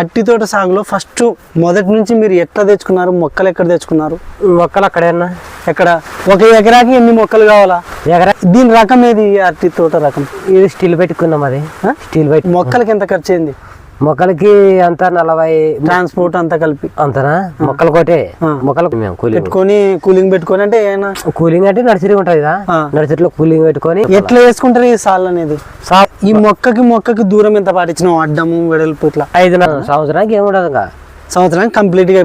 అట్టి తోట సాగులో ఫస్ట్ మొదటి నుంచి మీరు ఎట్లా తెచ్చుకున్నారు? మొక్కలు ఎక్కడ తెచ్చుకున్నారు? మొక్కలు అక్కడేనా ఎక్కడ? ఒక ఎకరాకి ఎన్ని మొక్కలు కావాలా? ఎకరా దీని రకం ఏది? అట్టి తోట రకం. ఇది స్టీల్ పెట్టుకున్నాం అది? స్టీల్ పెట్టి మొక్కలకి ఎంత ఖర్చు అయింది? మొక్కలకి అంతా నలభై ట్రాన్స్పోర్ట్ అంతా కలిపి. అంతనా? మొక్కలు కొట్టే. మొక్కలు మేము కూలింగ్. పెట్టుకొని కూలింగ్ పెట్టుకొని అంటే కూలింగ్ అంటే నర్సరీ ఉంటుంది కదా. నర్సరీలో కూలింగ్ పెట్టుకొని ఎట్లా వేసుకుంటారు ఈ సాల్ అనేది? ఈ మొక్కకి మొక్కకి దూరం ఎంత పాటించినావు అడ్డము వెడల్పు ఇట్లా? ఐదు సంవత్సరానికి ఏముండదు సంవత్సరానికి కంప్లీట్గా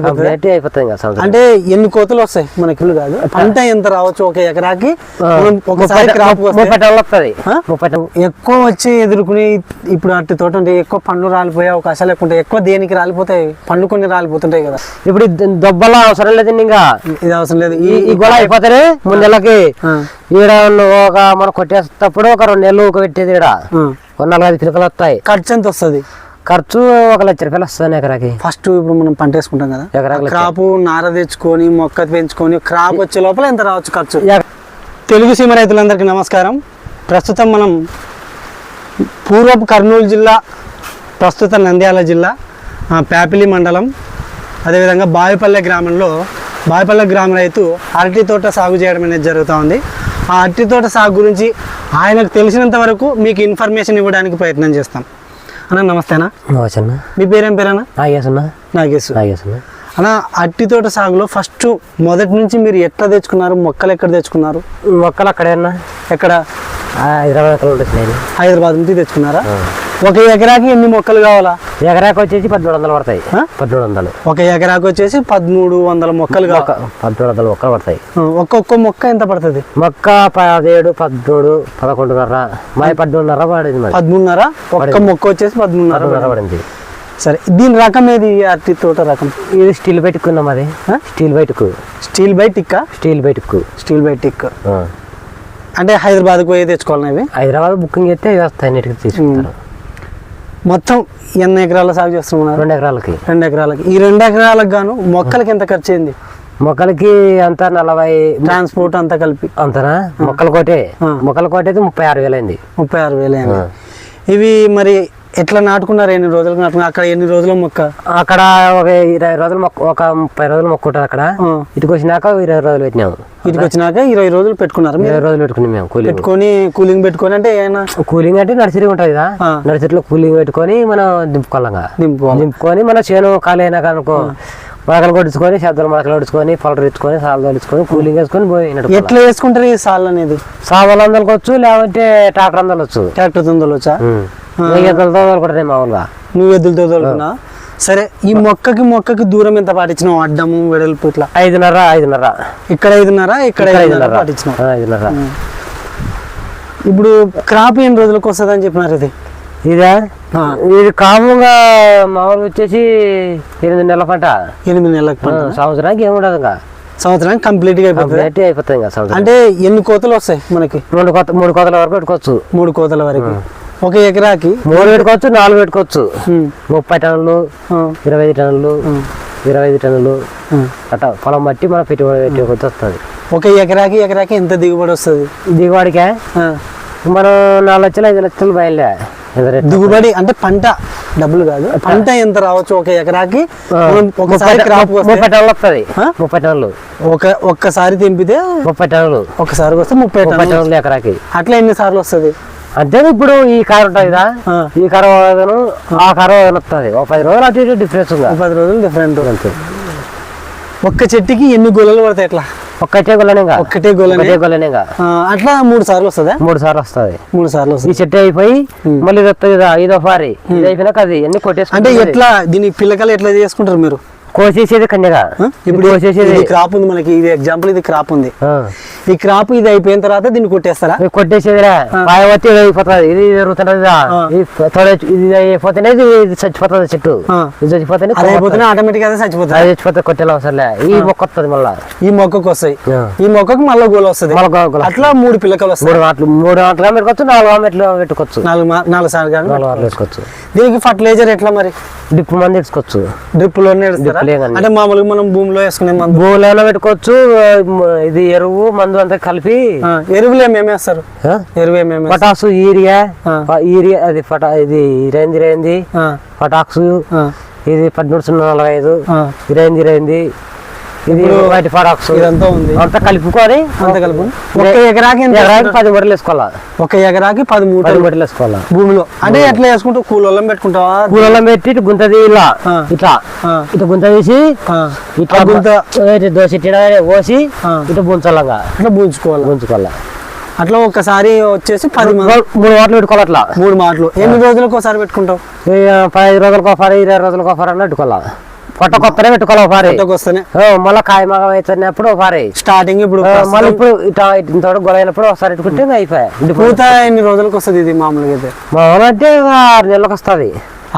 అయిపోతుంది సంవత్సరం అంటే ఎన్ని కోతలు వస్తాయి మనకి కాదు. పంట ఎంత రావచ్చు ఒక ఎకరాకి? ఒకసారి ముప్పై- క్రాప్ వస్తే ముప్పై టన్నులు వస్తుంది? ముప్పై ఎక్కువ వచ్చి ఎదుర్కొని ఇప్పుడు అట్టి తోట ఉంటే ఎక్కువ పండ్లు రాలిపోయే అవకాశాలు ఎక్కువ ఉంటాయి. ఎక్కువ దేనికి రాలిపోతాయి? పండ్లు కొన్ని రాలిపోతుంటాయి కదా. ఇప్పుడు దొబ్బల అవసరం లేదు ఇంకా. ఇది అవసరం లేదు. ఈ గొడవ అయిపోతాయి మూడు నెలలకి. ఈడ ఒక మనం కొట్టేటప్పుడు ఒక రెండు నెలలు ఒక పెట్టేది ఈడ. ఒక నాలుగు ఐదు పిలకలు వస్తాయి. ఖర్చు ఎంత వస్తుంది? ఖర్చు ఒక లక్ష రూపాయలు వస్తుంది ఎకరాకి. ఫస్ట్ ఇప్పుడు మనం పంట వేసుకుంటాం కదా ఎకరాకి లక్ష. క్రాప్ నార తెచ్చుకొని మొక్క పెంచుకొని క్రాప్ వచ్చే లోపల ఎంత రావచ్చు ఖర్చు? తెలుగు సీమ రైతులందరికీ నమస్కారం. ప్రస్తుతం మనం పూర్వపు కర్నూలు జిల్లా ప్రస్తుత నంద్యాల జిల్లా ఆ, ప్యాపిలి మండలం అదేవిధంగా బావిపల్లె గ్రామంలో బావిపల్లె గ్రామ రైతు అరటి తోట సాగు చేయడం అనేది జరుగుతూ ఉంది. ఆ అరటి తోట సాగు గురించి ఆయనకు తెలిసినంత వరకు మీకు ఇన్ఫర్మేషన్ ఇవ్వడానికి ప్రయత్నం చేస్తాం. అన్న నమస్తేనా వచ్చన్నా మీ పేరేం నాగేశ్ నాగేసన్నా అన్న. అట్టి తోట సాగులో ఫస్ట్ మొదటి నుంచి మీరు ఎట్లా తెచ్చుకున్నారు? మొక్కలు ఎక్కడ తెచ్చుకున్నారు? మొక్కలు అక్కడేనా ఎక్కడ? హైదరాబాద్ హైదరాబాద్ నుంచి తెచ్చుకున్నారా? ఒక ఎకరాకి ఎన్ని మొక్కలు కావాలా? ఎకరాకి వచ్చేసి పద్దెనిమిది వందలు పడతాయి? పద్దెనిమిది వందలు. ఒక ఎకరాకి వచ్చేసి పదమూడు వందల మొక్కలు పద్దెనిమిది వందలు మొక్కలు పడతాయి. ఒక్కొక్క మొక్క ఎంత పడుతుంది? మొక్క పదిహేడు పదమూడు పదకొండున్నర. మాది పద్దెనిమిదిన్నర పడింది మరి పదమూడున్నర? ఒక్క మొక్క వచ్చేసి పదమూడున్నర పడింది. సరే దీని రకం ఏది? ఈ అరటి తోట రకం? ఇది స్టీల్ పెట్టుకున్నాం అది? స్టీల్ బయటకు స్టీల్ బై టిక్కా? స్టీల్ బయటకు స్టీల్ బై టిక్ అంటే హైదరాబాద్కి పోయి తెచ్చుకోవాలి ఇవి? హైదరాబాద్ బుకింగ్ చేస్తే ఇవి వస్తాయి నీటికి తీసుకుంటారు. మొత్తం ఎన్ని ఎకరాల సాగు చేస్తున్నారు? రెండు ఎకరాలకి. రెండు ఎకరాలకి. ఈ రెండు ఎకరాలకు గాను మొక్కలకి ఎంత ఖర్చు అయింది? మొక్కలకి అంతా నలభై ట్రాన్స్పోర్ట్ అంతా కలిపి. అంతనా? మొక్కల కోటే. మొక్కల కోట అయితే ముప్పై ఆరు వేలు అయింది. ముప్పై ఆరు వేలు అయింది. ఇవి మరి ఎట్లా నాటుకున్నారు? ఎన్ని రోజులకు నాటుకున్నారు? అక్కడ ఎన్ని రోజుల మొక్క? అక్కడ ఒక ఇరవై రోజులు మొక్క ఒక ముప్పై రోజులు మొక్క ఉంటుంది అక్కడ. ఇటుకు వచ్చినాక ఇరవై రోజులు పెట్టినాము. ఇటుకి వచ్చినాక ఇరవై రోజులు పెట్టుకున్నారు ఇరవై రోజులు పెట్టుకున్నాం మేము కూలింగ్. పెట్టుకొని కూలింగ్ పెట్టుకొని అంటే ఏమైనా? కూలింగ్ అంటే నర్సరీ ఉంటుంది కదా. నర్సరీలో కూలింగ్ పెట్టుకొని మనం దింపుకోవాలంగా. దింపుకోవాలి. దింపుకొని మన చేను ఖాళీ అయినాక అనుకో మొలకలు కొట్టించుకొని శబ్దాలు మొలకలు కొట్టించుకొని పౌడర్ తెచ్చుకొని సాలు తోలుచుకొని కూలింగ్ వేసుకొని పోయినట్టు ఎట్లా వేసుకుంటారు ఈ సాల్ అనేది? సాగులు అందలకొచ్చు లేదంటే ట్రాక్టర్ అందలొచ్చు ట్రాక్టర్ తొందరలోచా మామూలుగా. నువ్వు ఎద్దులతో తోలుకున్నా సరే ఈ మొక్కకి మొక్కకి దూరం ఎంత పాటించినావు? అడ్డము వెడల్పు ఇట్లా? ఐదున్నర ఐదున్నర. ఇక్కడ ఐదున్నర ఇక్కడ ఐదున్నర ఐదున్నర. పాటించినావు. ఆ, ఐదున్నర. ఇప్పుడు క్రాప్ ఎన్ని రోజులకు వస్తుంది అని చెప్పినారు ఇది? ఇదే? ఇది కాముగా మామూలుగా వచ్చేసి ఎనిమిది నెలల పంట. ఎనిమిది నెలలకు ఆ, పంట. సంవత్సరానికి ఏముండదు ఇంకా. సంవత్సరానికి కంప్లీట్గా అయిపోతుంది అయిపోతుంది అంటే ఎన్ని కోతలు వస్తాయి మనకి? మూడు కొత్త మూడు కోతల వరకు పెట్టుకోవచ్చు. మూడు కోతల వరకు. ఒక ఎకరాకి మూడు పెట్టుకోవచ్చు నాలుగు పెట్టుకోవచ్చు. ముప్పై టన్నులు ఇరవై ఐదు టన్నులు ఇరవై ఐదు టన్నులు. అట్లా పొలం బట్టి మనం పెట్టుబడి పెట్టి కొద్ది వస్తుంది. ఒక ఎకరాకి ఎకరాకి ఎంత దిగుబడి వస్తుంది? దిగుబడికే? మనం నాలుగు లక్షలు ఐదు లక్షలు బయలుదే దిగుబడి అంటే పంట డబ్బులు కాదు. పంట. ఎంత రావచ్చు ఒక ఎకరాకి? ఒకసారి క్రాప్ ముప్పై టన్నులు వస్తుంది? ముప్పై టన్నులు. ఒక ఒక్కసారి తెంపితే ముప్పై టన్నులు. ఒకసారి వస్తే ముప్పై ముప్పై టన్నులు. ఎకరాకి. అట్లా ఎన్ని సార్లు వస్తుంది? అంతే ఇప్పుడు ఈ కారు ఉంటుంది కదా. ఈ కారు వాదను ఆ. కారు వాదన వస్తుంది ఒక పది రోజులు అటు ఇటు డిఫరెన్స్ ఉందా? పది రోజులు డిఫరెంట్ ఒక్క చెట్టుకి ఎన్ని గొల్లలు పడతాయి ఎట్లా ఒక్కటే గొల్లనేగా ఒక్కటే గొల్లనే ఆ, అట్లా మూడు సార్లు వస్తుందా? మూడు సార్లు వస్తుంది. మూడు సార్లు ఈ వస్తుంది చెట్టు అయిపోయి మళ్ళీ ఇది వస్తుంది కదా ఐదో పారి ఇది అయిపోయినాక అది అన్ని అంటే కొట్టేసుకుంటే ఎట్లా దీని పిల్లకలు ఎట్లా చేసుకుంటారు మీరు? కోసేసేది కన్యగా? ఇప్పుడు కోసేసేది. ఇది క్రాప్ ఉంది మనకి. ఇది ఎగ్జాంపుల్ ఇది క్రాప్ ఉంది. ఈ క్రాప్ ఇది అయిపోయిన తర్వాత దీన్ని కొట్టేస్తారా? కొట్టేసేదిరా పాయవత్తి ఇది అయిపోతుంది ఇది జరుగుతున్నది ఆ. ఇది అయిపోతేనే ఇది చచ్చిపోతుంది చెట్టు. ఇది చచ్చిపోతేనే అయిపోతేనే ఆటోమేటిక్ అదే చచ్చిపోతుంది. అది చచ్చిపోతే కొట్టేలా అవసరంలే ఈ మొక్క వస్తుంది మళ్ళా. ఈ మొక్కకు వస్తాయి. ఈ మొక్కకు మళ్ళీ గోల వస్తుంది. గో-. అట్లా మూడు పిల్లకలు వస్తాయి. మూడు మాటలు మూడు మాటలుగా పెట్టుకోవచ్చు నాలుగు మాటలు పెట్టుకోవచ్చు. నాలుగు నాలుగు సార్లు కానీ నాలుగు మాటలు వేసుకోవచ్చు దీనికి ఫర్టిలైజర్ ఎట్లా మరి? డిప్పు మంది వేసుకోవచ్చు. డ్రిప్లోనే. అంటే మామూలుగా మనం భూమిలో వేసుకునే భూమిలో పెట్టుకోవచ్చు ఇది ఎరువు మందు అంతా కలిపి ఎరువులు ఏమేమి వేస్తారు ఆ? ఎరువు ఏమేమి పొటాసు. ప- ఈరియా అది ఫటా ఇది రేంది రేంది ఆ, పొటాక్సు ఇది పద్మూడు సున్నా నలభై ఐదు ఇరవై ఎనిమిది ఇది వైట్ ఫాడాక్స్ ఇదంతా ఉంది. అంతా కలుపుకొని అంత కలుపు ఒక ఎకరాకి ఎకరాకి పది మూటలు వేసుకోవాలా? ఒక ఎకరాకి పది పది మూటలు మూటలు వేసుకోవాలా? భూమిలో. అంటే ఎట్లా వేసుకుంటావు? కూలోళ్ళం పెట్టుకుంటావా? కూలలో పెట్టి ఇటు గుంత తీయాలా? ఆ. ఇట్లా. ఆ, ఇటు గుంత తీసి. ఇట్లా గుంత దోశ ఇట్లా పోసి ఆ. ఇటు బుంచలంగా అట్లా పూయించుకోవాలి ఉంచుకోవాలా అట్లా ఒకసారి వచ్చేసి పది మంది మూడు వాటలు పెట్టుకోవాలి అట్లా? మూడు మాటలు. ఎన్ని రోజులకు ఒకసారి పెట్టుకుంటావు? పదిహేను రోజులకు ఒకసారి ఇరవై రోజులకు ఒకసారి అన్న పెట్టుకోవాలా? పొట్ట కొత్తనే పెట్టుకోవాలి ఒకసారి మళ్ళీ కాయ మగం అవుతున్నప్పుడు ఒకసారి స్టార్టింగ్ ఇప్పుడు మళ్ళీ ఇప్పుడు ఇట్లా ఇంత గొడవైనప్పుడు ఒకసారి పెట్టుకుంటే అయిపోయాయి పూత ఎన్ని రోజులకు వస్తుంది ఇది మామూలుగా అయితే? మామూలు అంటే ఆరు నెలలకు వస్తుంది.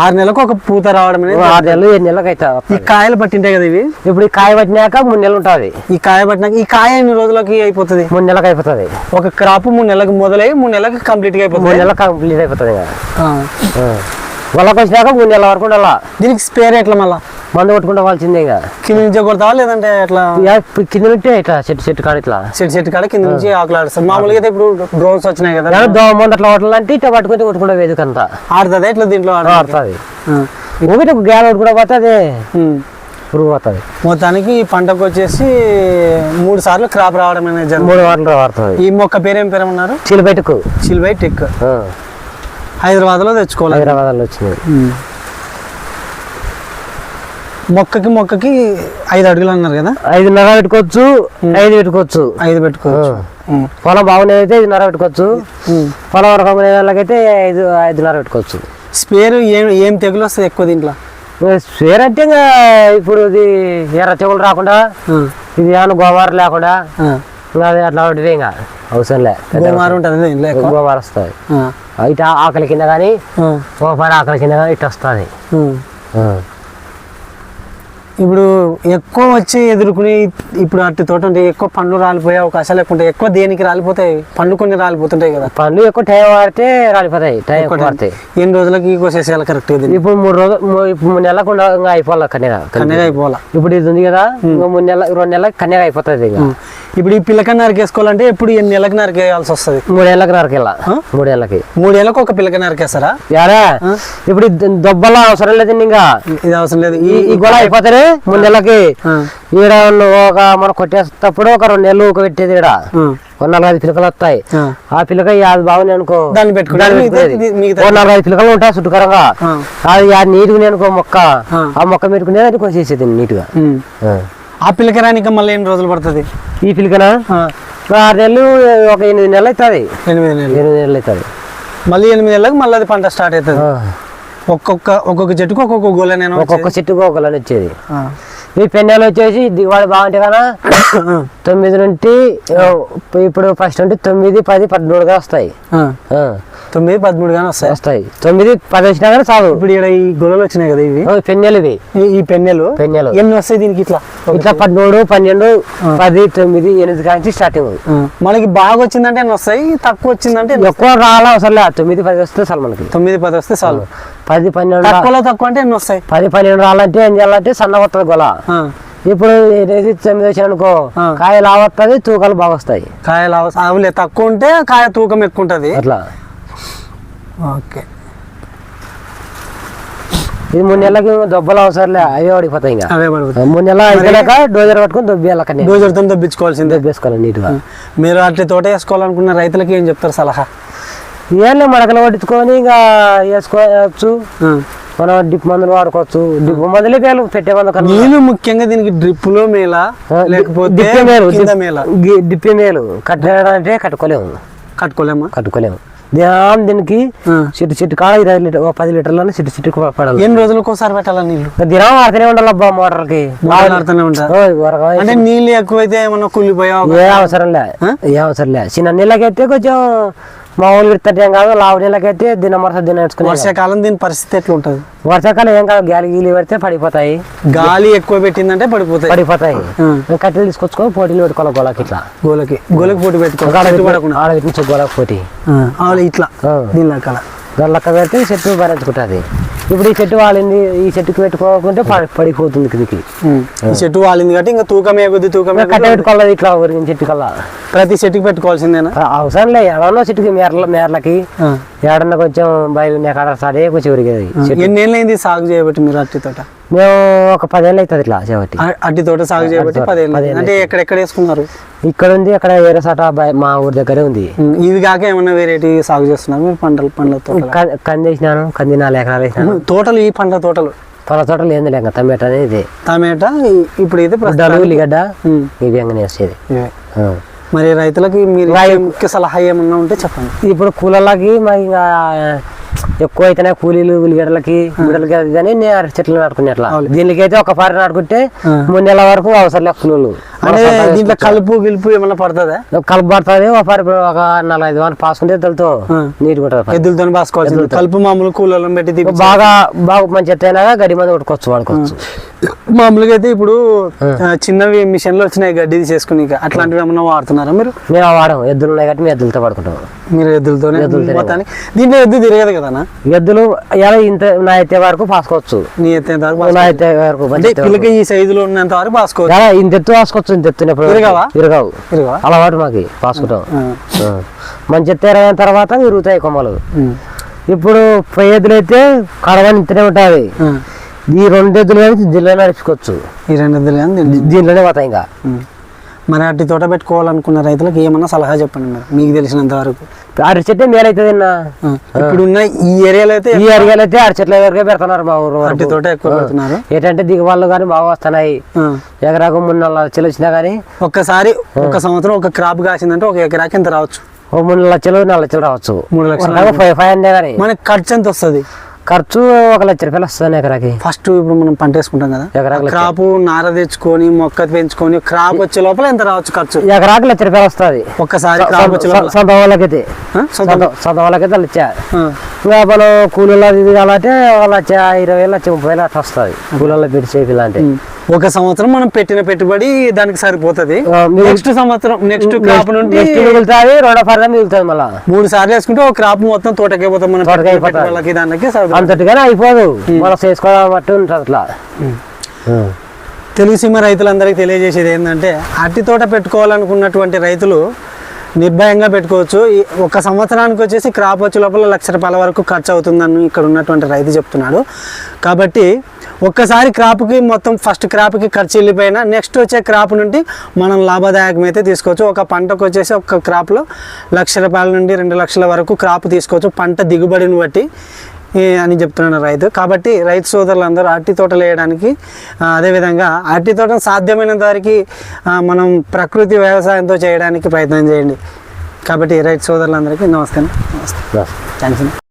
ఆరు నెలలకు ఒక పూత రావడం అనేది ఆరు నెలలు ఏడు నెలలకు అవుతుంది ఈ కాయలు పట్టింటాయి కదా ఇవి? ఇప్పుడు ఈ కాయ పట్టినాక మూడు నెలలు ఉంటుంది. ఈ కాయ పట్టినాక ఈ కాయ ఎన్ని రోజులకి అయిపోతుంది? మూడు నెలలకు అయిపోతుంది. ఒక క్రాప్ మూడు నెలలకు మొదలై మూడు నెలలకు కంప్లీట్గా మూడు అయిపోతుంది నెలలకు కంప్లీట్ అయిపోతుంది వాళ్ళకి వచ్చినాక మూడు నెలల వరకు ఉండాలా? దీనికి స్పేర్ ఎట్లా మళ్ళా? మందు కొట్టుకుంటే వాళ్ళసిందే ఇంకా. కింద నుంచి కొడతావా లేదంటే ఎట్లా? ఇక కింద నుండి ఇట్లా చెట్టు చెట్టు కాడ ఇట్లా. చెట్టు చెట్టు కాడ కింద నుంచి ఆకులు ఆడుస్తారు. మామూలుగా అయితే ఇప్పుడు డ్రోన్స్ వచ్చినాయి కదా. దోమ మందు అట్లా కొట్టాలంటే ఇట్లా పట్టుకుంటే కొట్టుకుంటే వేదిక అంతా. ఆడుతుంది ఎట్లా దీంట్లో ఆడుతుంది? ఒకటి ఒక గ్యాల కూడా పోతే అదే పురుగు పోతుంది. మొత్తానికి ఈ పంటకు వచ్చేసి మూడు సార్లు క్రాప్ రావడం అనేది మూడు వాటలు వాడుతుంది ఈ మొక్క పేరు ఏం పేరు అన్నారు? చిలిపెట్టుకు చిల్వై టెక్ హైదరాబాద్లో తెచ్చుకోవాలి. హైదరాబాద్లో వచ్చింది మొక్కకి మొక్కకి ఐదు అడుగులు అన్నారు కదా? ఐదున్నర పెట్టుకోవచ్చు ఐదు పెట్టుకోవచ్చు. ఐదు పెట్టుకోవచ్చు. పొలం బాగునేది అయితే ఐదున్నర పెట్టుకోవచ్చు. పొలం వరకు వాళ్ళకైతే ఐదు ఐదున్నర పెట్టుకోవచ్చు. స్పేర్ ఏం ఏం తెగులు వస్తుంది ఎక్కువ దీంట్లో? స్వేర్ అంటే ఇంకా ఇప్పుడు ఇది ఎర్ర చెవులు రాకుండా ఇది ఏమైనా గోమారు లేకుండా అది అట్లా ఉంటుంది ఇంకా. అవసరం లే. గోమారు వస్తుంది. ఇటు ఆకలి కింద కానీ ఆకలి కింద కానీ ఇటు వస్తుంది. ఇప్పుడు ఎక్కువ వచ్చి ఎదుర్కొని ఇప్పుడు అట్టి తోట ఉంటే ఎక్కువ పండ్లు రాలిపోయే అవకాశాలు ఎక్కువ ఉంటాయి. ఎక్కువ దేనికి రాలిపోతాయి? పండ్లు కొన్ని రాలిపోతుంటాయి కదా. పండ్లు ఎక్కువ టైం వాడితే రాలిపోతాయి. టైం ఎక్కువ పడతాయి. ఎన్ని రోజులకి కోసేసేయాలి కరెక్ట్ ఇది? ఇప్పుడు మూడు రోజులు ఇప్పుడు మూడు నెలలకు ఇంకా అయిపోవాలి కన్యగా కన్నెగా అయిపోవాలా? ఇప్పుడు ఇది ఉంది కదా ఇంకా మూడు నెలల రెండు నెలలకు కన్యగా అయిపోతుంది ఇంకా. ఇప్పుడు ఈ పిల్లక నరికేసుకోవాలంటే ఎప్పుడు ఎన్ని నెలలకు నరికేయాల్సి వస్తుంది? మూడేళ్ళకి నరకెళ్ళ మూడేళ్ళకి మూడేళ్ళకి ఒక పిల్లక నరికేస్తారా? యారా? ఇప్పుడు దొబ్బల అవసరం లేదండి ఇంకా. ఇది అవసరం లేదు. ఈ గొడవ అయిపోతానే మూడు నెలలకి ఈడ ఒక మనం కొట్టేటప్పుడు ఒక రెండు నెలలు ఒక పెట్టేది ఈడ. ఒక నలభై పిలకలు వస్తాయి. ఆ. పిలక అది బాగుంది అనుకో. దాన్ని ఓ నలభై పిలకలు ఉంటాయి చుట్టుకరంగా. అది ఆ నీట్గా అనుకో మొక్క. ఆ. మొక్క పెట్టుకునేది అది కోసేసేది నీట్గా. ఆ. ఆ పిల్లక రానికి మళ్ళీ ఎన్ని రోజులు పడుతుంది? ఈ పిలకన? ఆరు నెలలు ఒక ఎనిమిది నెలలు అవుతుంది. ఎనిమిది నెలలు. ఎనిమిది నెలలు అవుతుంది. మళ్ళీ ఎనిమిది నెలలకు మళ్ళీ అది పంట స్టార్ట్ అవుతుంది. ఒక్కొక్క ఒక్కొక్క చెట్టుకు ఒక్కొక్క గోల నేను ఒక్కొక్క చెట్టుకు ఒకళ్ళని వచ్చేది. ఈ పెన్నెలు వచ్చేసి దిగుబడి బాగుంటాయి కదా? తొమ్మిది నుండి ఇప్పుడు ఫస్ట్ నుండి తొమ్మిది పది పదమూడుగా వస్తాయి. తొమ్మిది పదమూడు కానీ వస్తాయి. వస్తాయి. తొమ్మిది పది వచ్చినా కానీ చాలు. ఇప్పుడు ఇక్కడ ఈ గొలలు వచ్చినాయి కదా ఇవి? పెన్నెలు ఇవి. ఈ- పెన్నెలు? పెన్నెలు. ఎన్ని వస్తాయి దీనికి ఇట్లా? ఇట్లా పదమూడు పన్నెండు పది తొమ్మిది ఎనిమిది కాంచి స్టార్టింగ్ మనకి బాగా వచ్చిందంటే ఎన్ని వస్తాయి? తక్కువ వచ్చిందంటే ఎక్కువ రాలా అవసరం తొమ్మిది పది వస్తే చాలు మనకి. తొమ్మిది పది వస్తే చాలు. పది పన్నెండు తక్కువలో తక్కువ అంటే ఎన్ని వస్తాయి? పది పన్నెండు రావాలంటే ఏం చేయాలంటే సన్న వస్తుంది గొల ఇప్పుడు ఏదైతే తొమ్మిది వచ్చిన అనుకో ఆ. కాయ లావస్తుంది తూకాలు బాగా వస్తాయి. కాయలు అవులే తక్కువ ఉంటే కాయ తూకం ఎక్కువ ఉంటుంది. అట్లా. ఓకే. ఇది మూడు నెలలకి దొబ్బలు అవసరం లే అవే ఓడిపోతాయి ఇంకా. అవే పడుతుంది మూడు నెలలు అయిపోయాక డోజర్ పట్టుకొని దొబ్బేయాలి డోజర్తో దొబ్బించుకోవాల్సిందే. దొబ్బేసుకోవాలి నీట్గా. మీరు అట్లా తోట వేసుకోవాలనుకున్న రైతులకి ఏం చెప్తారు సలహా? ఇవన్నీ మడకలు పట్టించుకొని ఇంకా వేసుకోవచ్చు. మనం డిప్ మందులు వాడుకోవచ్చు. డిప్ మందులే పేలు పెట్టే మందు నీళ్ళు ముఖ్యంగా దీనికి డ్రిప్పులో మేల లేకపోతే డిప్పే మేలు. డిప్పే మేలు. కట్టడానికి కట్టుకోలేము. కట్టుకోలేమా? కట్టుకోలేము. ధ్యానం దీనికి. చెట్టు చెట్టు కాడ ఇరవై లీటర్ పది లీటర్లను చెట్టు చెట్టుకు పడాలి. ఎన్ని రోజులకు ఒకసారి పెట్టాలా నీళ్ళు దినం వాడుతూనే ఉండాలి అబ్బా మోటార్కి. ఆడుతూనే ఓయ్ వరగా అంటే నీళ్ళు ఎక్కువైతే ఏమన్నా కుళ్ళిపోయా ఏ అవసరం లే. ఏ అవసరం లే. చిన్న నీళ్ళకైతే కొంచెం మామూలు విడతటేం కాదు లావు నీళ్ళకైతే దిన మరస దిన నేర్చుకునే వర్షాకాలం దీని పరిస్థితి ఎట్లా ఉంటుంది వర్షాకాలం ఏం కాదు గాలి గీలి పెడితే పడిపోతాయి. గాలి ఎక్కువ పెట్టిందంటే పడిపోతాయి. పడిపోతాయి. కట్టెలు తీసుకొచ్చుకొని పోటీలు పెట్టుకోవాలి గోళకి ఇట్లా. గోలకి గోలకి పోటీ పెట్టుకో ఆడ గోళకి పోటీ. ఇట్లా. దీని లెక్కల. దాని లెక్క పెడితే చెట్టు భరించుకుంటుంది. ఇప్పుడు ఈ చెట్టు వాలింది ఈ చెట్టుకి పెట్టుకోకుంటే పడి- పడిపోతుంది కిందికి. ఈ చెట్టు వాలింది కాబట్టి ఇంకా తూకం ఎగుద్ది తూకం ఇంకా ఎగుద్ది. కట్టె పెట్టుకోవాలి ఇట్లా చెట్టు కల్లా. ప్రతి చెట్టుకి పెట్టుకోవాల్సిందేనా? అవసరం లే ఎడన్నా చెట్టుకి? మేరల మేరలకి. ఏడన్నా కొంచెం బయలు కాడ సరే కొంచెం ఉరిగేది అయింది సాగు చేయబట్టి మీరు అట్టి తోట? మేము ఒక పదేళ్ళు అవుతుంది ఇట్లా చేపట్టి. అట్టి తోట సాగు చేయబట్టి తోట, పదేళ్ళు. అంటే ఎక్కడెక్కడ వేసుకున్నారు? ఇక్కడ ఉంది అక్కడ వేరే సాట బయ- మా ఊరి దగ్గరే ఉంది. ఇవి కాక ఏమన్నా వెరైటీ సాగు చేస్తున్నారు మీరు పంటలు పండ్ల తోటలు? కం- కంది వేసినాను కంది నాలుగు ఎకరాలు వేసినాను. తోటలు ఈ పండ్ల తోటలు? పొల తోటలు ఏంది లేక టమాటా అనేది. ఇది టమాటా ఇప్పుడు ప్రస్తుతానికి- ఉల్లిగడ్డ ఇవి ఇవే. ఆ. మరి రైతులకి మీరు ముఖ్య సలహా ఏమన్నా ఉంటే చెప్పండి. ఇప్పుడు కూలర్లకి మాకు ఇంకా ఎక్కువ అయితేనే కూలీలు ఉల్లిగడ్డలకి గుడ్డలకి కానీ నేను చెట్లు నాటుకునే అట్లా. దీనికి అయితే ఒక పారి నాటుకుంటే. మూడు నెలల వరకు అవసరం కూలీలు. అంటే దీంట్లో కలుపు గిలుపు ఏమన్నా పడుతుందా? కలుపు పడుతుంది ఒక పారి ఒక నలభై వారు పాసుకుంటే ఎద్దులతో. నీట్ ఉంటుంది ఎద్దులతో పాసుకోవాల్సింది. కలుపు మామూలు కూలలో పెట్టి బాగా బాగా మంచి ఎత్తైనా గడి మంది కొట్టుకోవచ్చు వాడుకోవచ్చు. మామూలుగా అయితే ఇప్పుడు చిన్నవి మిషన్లు వచ్చినాయి గడ్డి తీసేసుకుని అట్లాంటివి ఏమన్నా వాడుతున్నారా మీరు? మేము వాడము. ఎద్దులు ఉన్నాయి కాబట్టి మేము ఎద్దులతో పడుకుంటాం మీరు ఎద్దులతోనే మొత్తానికి. దీంట్లో ఎద్దు తిరగదు కదా ఎద్దులు ఎలా ఇంత నా ఎత్తే వరకు పాసుకోవచ్చు. నీ ఎత్తేంత వరకు నా పాసుకోవచ్చు. ఎత్తే వరకు అంటే ఎత్తే పిల్లక ఈ సైజులో ఉన్నంత వరకు పాసుకోవచ్చు. ఇంత ఎత్తు పాసుకోవచ్చు. ఇంత ఎత్తునప్పుడు ఇరగవా? అలవాటు మాకు పాసుకుంటాం. మంచి ఎరగిన తర్వాత విరుగుతాయి కొమ్మలు. ఇప్పుడు పై ఎద్దులు అయితే కడగని ఇంతనే ఉంటుంది ఆ. ఈ రెండు ఎద్దులు కానీ దీనిలో నడుచుకోవచ్చు ఈ రెండు ఎద్దులు కానీ. దీనిలోనే పోతాయి ఇంకా. మరి అట్టి తోట పెట్టుకోవాలనుకున్న రైతులకు ఏమన్నా సలహా చెప్పండి మీరు మీకు తెలిసినంత వరకు. అరటి చెట్టు మేలవుతుంది అన్న ఆ. ఇప్పుడున్న ఈ ఏరియాలో అయితే ఈ అరిగేలు అయితే అరటి చెట్ల వరకే పెడుతున్నారు మా ఊరు అట్టి వరకు తోట ఎక్కువ పెడుతున్నారు. ఏంటంటే దిగుబడులు కానీ బాగా వస్తున్నాయి. ఎకరాకు మూడు నెలల లక్షలు వచ్చినా కానీ ఒక్కసారి ఒక సంవత్సరం ఒక క్రాప్ కాసిందంటే ఒక ఎకరాకి ఎంత రావచ్చు? ఓ మూడు లక్షలు నాలుగు లక్షలు రావచ్చు. మూడు లక్షలు ఒక ఫైవ్ ఫైవ్ అంటే కానీ మనకి ఖర్చు ఎంత వస్తుంది? ఖర్చు ఒక లక్ష రూపాయలు వస్తుంది ఎకరాకి. ఫస్ట్ ఇప్పుడు మనం పంట వేసుకుంటాం కదా ఎకరాకు. క్రాప్ నార తెచ్చుకొని మొక్క పెంచుకొని క్రాప్ వచ్చే లోపల ఎంత రావచ్చు ఖర్చు? ఎకరాకి లక్ష రూపాయలు వస్తుంది. ఒక్కసారి క్రాప్ వచ్చే సొంత వాళ్ళకైతే? సొంత- వాళ్ళకైతే లక్ష మనం కూలీలో ఒక లక్ష ఇరవై వేలు లక్ష ముప్పై వేలు అట్లా వస్తుంది కూలీలో పెట్టి చేయాలంటే ఉమ్. ఒక సంవత్సరం మనం పెట్టిన పెట్టుబడి దానికి సరిపోతుంది నెక్స్ట్ సంవత్సరం నెక్స్ట్ క్రాప్ నుండి మిగులుతుంది రెండో ఫర్దర్ మిగులుతుంది మళ్ళా మూడు సార్లు వేసుకుంటే ఒక క్రాప్ మొత్తం తోటకి పోతాం మనం. పెట్టుబడులకి దానికి. అంతటిగానే అయిపోదు మనం చేసుకోవడం బట్టి ఉంటుంది అట్లా. తెలుగు సీమ రైతులందరికీ తెలియజేసేది ఏంటంటే అట్టి తోట పెట్టుకోవాలనుకున్నటువంటి రైతులు నిర్భయంగా పెట్టుకోవచ్చు. ఒక సంవత్సరానికి వచ్చేసి క్రాప్ వచ్చే లోపల లక్ష రూపాయల వరకు ఖర్చు అవుతుందని ఇక్కడ ఉన్నటువంటి రైతు చెప్తున్నాడు. కాబట్టి ఒక్కసారి క్రాప్కి మొత్తం ఫస్ట్ క్రాప్కి ఖర్చు వెళ్ళిపోయినా నెక్స్ట్ వచ్చే క్రాప్ నుండి మనం లాభదాయకం అయితే తీసుకోవచ్చు. ఒక పంటకు వచ్చేసి ఒక క్రాప్లో లక్ష రూపాయల నుండి రెండు లక్షల వరకు క్రాప్ తీసుకోవచ్చు. పంట దిగుబడిని బట్టి అని చెప్తున్నాడు రైతు. కాబట్టి రైతు సోదరులందరూ అరటి తోటలు వేయడానికి అదేవిధంగా అరటి తోటను సాధ్యమైనంత వరకు ఆ, మనం ప్రకృతి వ్యవసాయంతో చేయడానికి ప్రయత్నం చేయండి. కాబట్టి రైతు సోదరులందరికీ నమస్కారం నమస్తే. థ్యాంక్స్